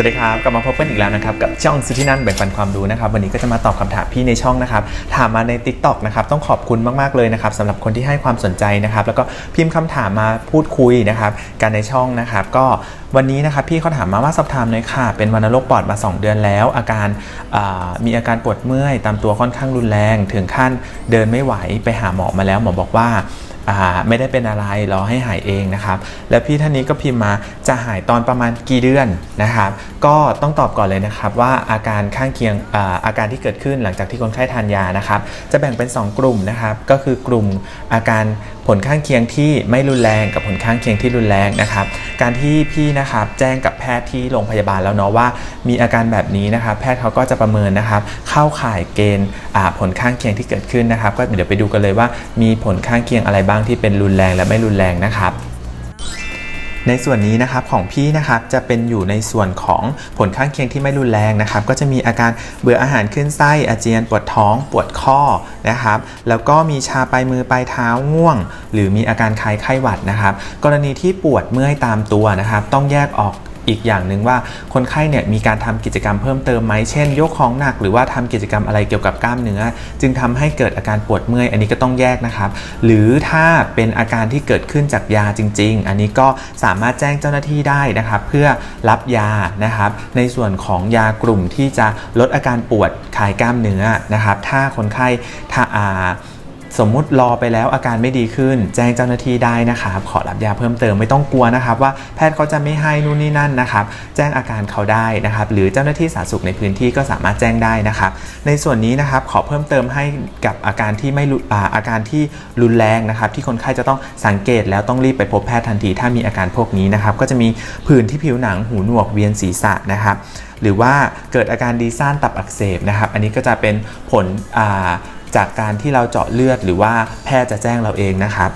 สวัสดีครับ กลับมาพบกันอีกแล้วนะครับ กับช่องสุธินันแบ่งปันความรู้นะครับ วันนี้ก็จะมาตอบคำถามพี่ในช่องนะครับ ถามมาใน Tik t o อกนะครับ ต้องขอบคุณมาก ๆ เลยนะครับสำหรับคนที่ให้ความสนใจนะครับ แล้วก็พิมพ์คำถามมาพูดคุยนะครับ กันในช่องนะครับ ก็วันนี้นะครับพี่เขาถามมาว่าสอบถามหน่อยค่ะ เป็นวัณโรคปอดมา 2 เดือนแล้ว อาการมีอาการปวดเมื่อยตามตัวค่อนข้างรุนแรง ถึงขั้นเดินไม่ไหวไปหาหมอมาแล้วหมอบอกว่า ไม่ได้เป็นอะไรรอให้หายเองนะครับแล้วพี่ท่านนี้ก็พิมพ์มาจะหายตอนประมาณกี่เดือนนะครับก็ต้องตอบก่อนเลยนะครับว่าอาการข้างเคียงอาอาการที่เกิดขึ้นหลังจากที่คนไข้ทานยานะครับจะแบ่งเป็น 2 กลุ่มนะครับก็คือกลุ่มอาการ ผลข้างเคียงที่ไม่รุนแรงกับผลข้างเคียงที่รุนแรงนะครับ การที่พี่นะครับแจ้งกับแพทย์ที่โรงพยาบาลแล้วเนาะว่า มีอาการแบบนี้นะครับ แพทย์เขาก็จะประเมินนะครับ เข้าข่ายเกณฑ์ผลข้างเคียงที่เกิดขึ้นนะครับ ก็เดี๋ยวไปดูกันเลยว่ามีผลข้างเคียงอะไรบ้างที่เป็นรุนแรงและไม่รุนแรงนะครับ ในส่วนนี้นะครับของพี่นะครับจะเป็นอยู่ในส่วนของผลข้างเคียงที่ไม่รุนแรงนะครับ ก็จะมีอาการเบื่ออาหารขึ้นไส้อาเจียนปวดท้อง ปวดข้อนะครับ แล้วก็มีชาปลายมือปลายเท้าง่วง หรือมีอาการคล้ายไข้หวัดนะครับ กรณีที่ปวดเมื่อยตามตัวนะครับ ต้องแยกออก อีกอย่างหนึ่งว่าคนไข้เนี่ยมีการทำกิจกรรมเพิ่มเติมไหมเช่น ยกของหนักหรือว่าทำกิจกรรมอะไรเกี่ยวกับกล้ามเนื้อ จึงทำให้เกิดอาการปวดเมื่อย อันนี้ก็ต้องแยกนะครับ หรือถ้าเป็นอาการที่เกิดขึ้นจากยาจริง ๆ อันนี้ก็สามารถแจ้งเจ้าหน้าที่ได้นะครับ เพื่อรับยานะครับในส่วนของยากลุ่มที่จะลดอาการปวดคลายกล้ามเนื้อนะครับ ถ้าคนไข้ถ้าอ่า สมมุติรอไปแล้วอาการไม่ดีขึ้น แจ้งเจ้าหน้าที่ได้นะครับขอรับยาเพิ่มเติมไม่ต้องกลัวนะครับ ว่าแพทย์เขาจะไม่ให้นู่นนี่นั่นนะครับ แจ้งอาการเขาได้นะครับ หรือเจ้าหน้าที่สาธารณสุขในพื้นที่ก็สามารถแจ้งได้นะครับ ในส่วนนี้นะครับขอเพิ่มเติมให้กับอาการที่ไม่อาอาการที่รุนแรงนะครับ ที่คนไข้จะต้องสังเกตแล้วต้องรีบไปพบแพทย์ทันที ถ้ามีอาการพวกนี้นะครับ ก็จะมีผื่นที่ผิวหนังหูหนวกเวียนศีรษะนะครับหรือว่าเกิดอาการดีซ่านตับอักเสบนะครับ อันนี้ก็จะเป็นผล จากการที่เราเจาะเลือดหรือว่าแพทย์จะแจ้งเราเองนะครับ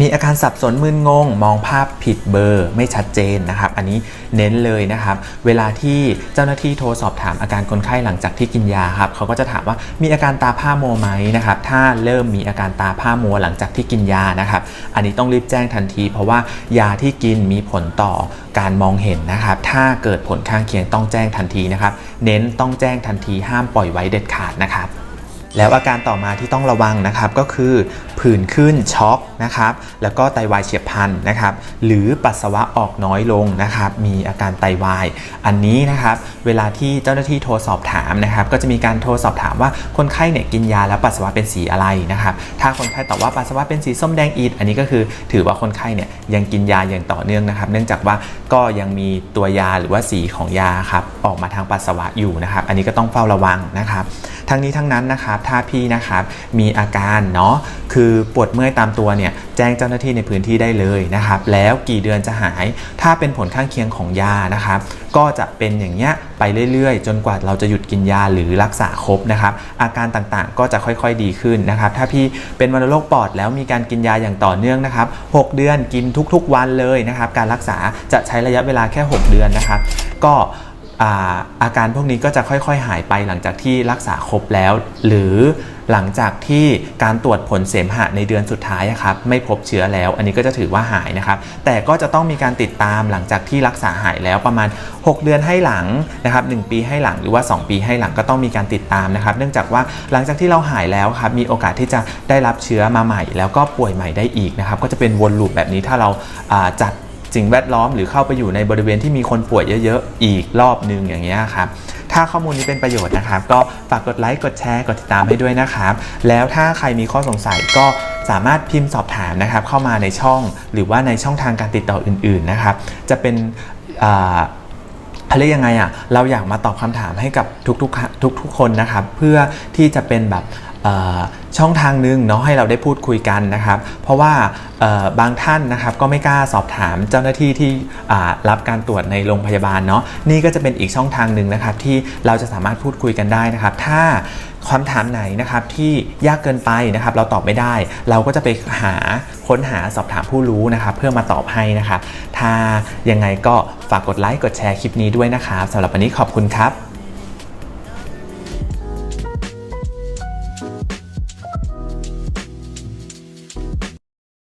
มีอาการสับสนมึนงง มองภาพผิดเบอร์ไม่ชัดเจนนะครับ อันนี้เน้นเลยนะครับ เวลาที่เจ้าหน้าที่โทรสอบถามอาการคนไข้หลังจากที่กินยาครับเขาก็จะถามว่ามีอาการตาผ้ามัวไหมนะครับ ถ้าเริ่มมีอาการตาผ้ามัวหลังจากที่กินยานะครับ อันนี้ต้องรีบแจ้งทันที เพราะว่ายาที่กินมีผลต่อการมองเห็นนะครับ ถ้าเกิดผลข้างเคียงต้องแจ้งทันทีนะครับ เน้นต้องแจ้งทันทีห้ามปล่อยไว้เด็ดขาดนะครับ แล้วอาการต่อมาที่ต้องระวังนะครับก็คือผื่นขึ้นช็อกนะครับแล้วก็ไตวายเฉียบพลันนะครับหรือปัสสาวะออกน้อยลงนะครับมีอาการไตวาย อันนี้นะครับเวลาที่เจ้าหน้าที่โทรสอบถามนะครับก็จะมีการโทรสอบถามว่าคนไข้เนี่ยกินยาแล้วปัสสาวะเป็นสีอะไรนะครับถ้าคนไข้ตอบว่าปัสสาวะเป็นสีส้มแดงอีดอันนี้ก็คือถือว่าคนไข้เนี่ยยังกินยาอย่างต่อเนื่องนะครับ เนื่องจากว่าก็ยังมีตัวยาหรือว่าสีของยาครับออกมาทางปัสสาวะอยู่นะครับ อันนี้ก็ต้องเฝ้าระวังนะครับ ทั้งนี้ทั้งนั้นนะครับถ้าพี่นะครับมีอาการเนาะคือปวดเมื่อยตามตัวเนี่ยแจ้งเจ้าหน้าที่ในพื้นที่ได้เลยนะครับ แล้วกี่เดือนจะหาย ถ้าเป็นผลข้างเคียงของยานะครับ ก็จะเป็นอย่างเงี้ยไปเรื่อยๆ จนกว่าเราจะหยุดกินยาหรือรักษาครบนะครับ อาการต่างๆก็จะค่อยๆดีขึ้นนะครับ ถ้าพี่เป็นวัณโรคปอดแล้วมีการกินยาอย่างต่อเนื่องนะครับ 6 เดือนกินทุกๆวันเลยนะครับ การรักษาจะใช้ระยะเวลาแค่ 6 เดือนนะครับ ก็อาอาการพวกนี้ก็จะค่อยๆ หายไปหลังจากที่รักษาครบแล้ว หรือ หลังจากที่การตรวจผลเสมหะในเดือนสุดท้ายครับไม่พบเชื้อแล้ว อันนี้ก็จะถือว่าหายนะครับ แต่ก็จะต้องมีการติดตามหลังจากที่รักษาหายแล้วประมาณ 6 เดือนให้หลังนะครับ1ปีให้หลังหรือว่า 2 ปีให้หลังก็ต้องมีการติดตามนะครับ เนื่องจากว่าหลังจากที่เราหายแล้วครับมีโอกาสที่จะได้รับเชื้อมาใหม่ แล้วก็ป่วยใหม่ได้อีกนะครับก็จะเป็นวนลูปแบบนี้ถ้าเราาจัดสิ่งแวดล้อมหรือเข้าไปอยู่ในบริเวณที่มีคนป่วยเยอะๆ อีกรอบนึงอย่างเงี้ยครับ ถ้าข้อมูลนี้เป็นประโยชน์นะครับ ก็ฝากกดไลค์กดแชร์กดติดตามให้ด้วยนะครับ แล้วถ้าใครมีข้อสงสัยก็สามารถพิมพ์สอบถามนะครับ เข้ามาในช่องหรือว่าในช่องทางการติดต่ออื่น ๆนะครับ จะเป็นอ่าเขาเรียกยังไงอะเราอยากมาตอบคำถามให้กับทุกๆทุกๆคนนะครับ เพื่อที่จะเป็นแบบ ช่องทางหนึ่งเนาะให้เราได้พูดคุยกันนะครับ เพราะว่าบางท่านนะครับก็ไม่กล้าสอบถามเจ้าหน้าที่ที่รับการตรวจในโรงพยาบาลเนาะนี่ก็จะเป็นอีกช่องทางหนึ่งนะครับที่เราจะสามารถพูดคุยกันได้นะครับ ถ้าคำถามไหนนะครับที่ยากเกินไปนะครับ เราตอบไม่ได้ เราก็จะไปหาค้นหาสอบถามผู้รู้นะครับ เพื่อมาตอบให้นะครับ ถ้ายังไงก็ฝากกดไลค์กดแชร์คลิปนี้ด้วยนะครับสำหรับวันนี้ขอบคุณครับ